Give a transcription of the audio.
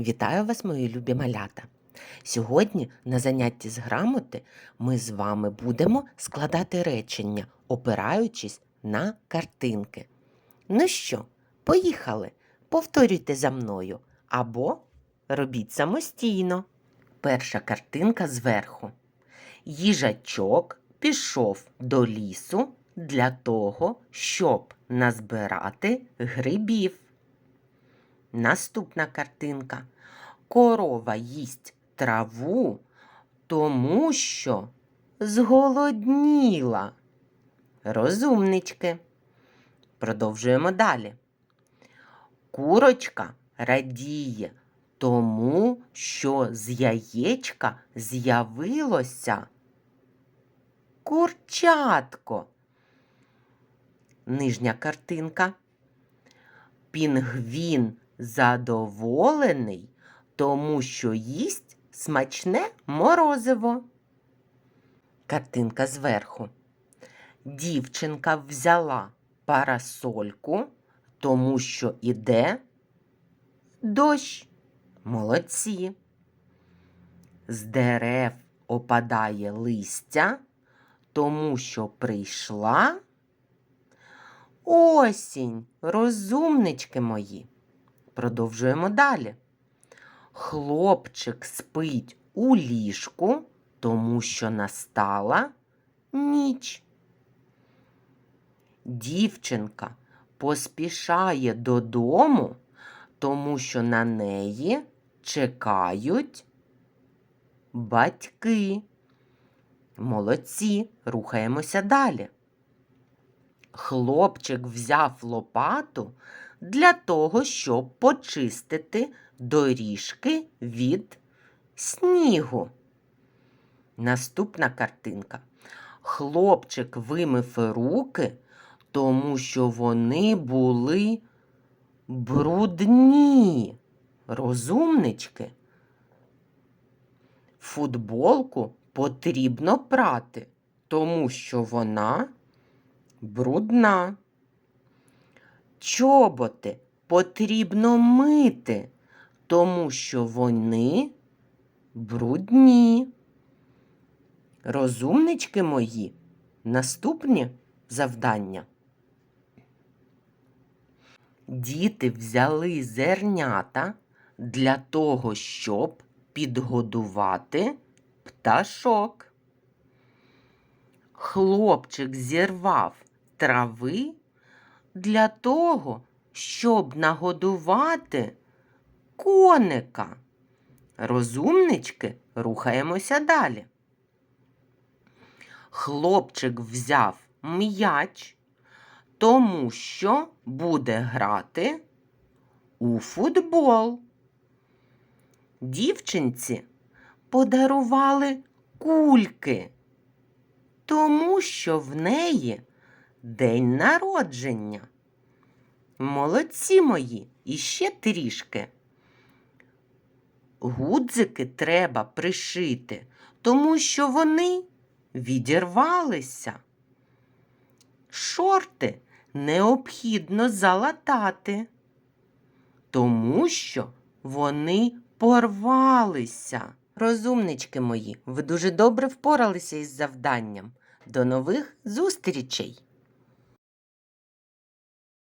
Вітаю вас, мої любі малята! Сьогодні на занятті з грамоти ми з вами будемо складати речення, опираючись на картинки. Ну що, поїхали! Повторюйте за мною або робіть самостійно. Перша картинка зверху. Їжачок пішов до лісу для того, щоб назбирати грибів. Наступна картинка. Корова їсть траву, тому що зголодніла. Розумнички. Продовжуємо далі. Курочка радіє, тому що з яєчка з'явилося курчатко. Нижня картинка. Пінгвін задоволений, тому що їсть смачне морозиво. Картинка зверху. Дівчинка взяла парасольку, тому що іде дощ. Молодці. З дерев опадає листя, тому що прийшла осінь, розумнички мої. Продовжуємо далі. Хлопчик спить у ліжку, тому що настала ніч. Дівчинка поспішає додому, тому що на неї чекають батьки. Молодці, рухаємося далі. Хлопчик взяв лопату для того, щоб почистити доріжки від снігу. Наступна картинка. Хлопчик вимив руки, тому що вони були брудні. Розумнички. Футболку потрібно прати, тому що вона брудна. Чоботи потрібно мити, тому що вони брудні. Розумнички мої, наступні завдання. Діти взяли зернята для того, щоб підгодувати пташок. Хлопчик зірвав трави для того, щоб нагодувати коника. Розумнички, рухаємося далі. Хлопчик взяв м'яч, тому що буде грати у футбол. Дівчинці подарували кульки, тому що в неї день народження. Молодці мої, іще трішки. Гудзики треба пришити, тому що вони відірвалися. Шорти необхідно залатати, тому що вони порвалися. Розумнички мої, ви дуже добре впоралися із завданням. До нових зустрічей!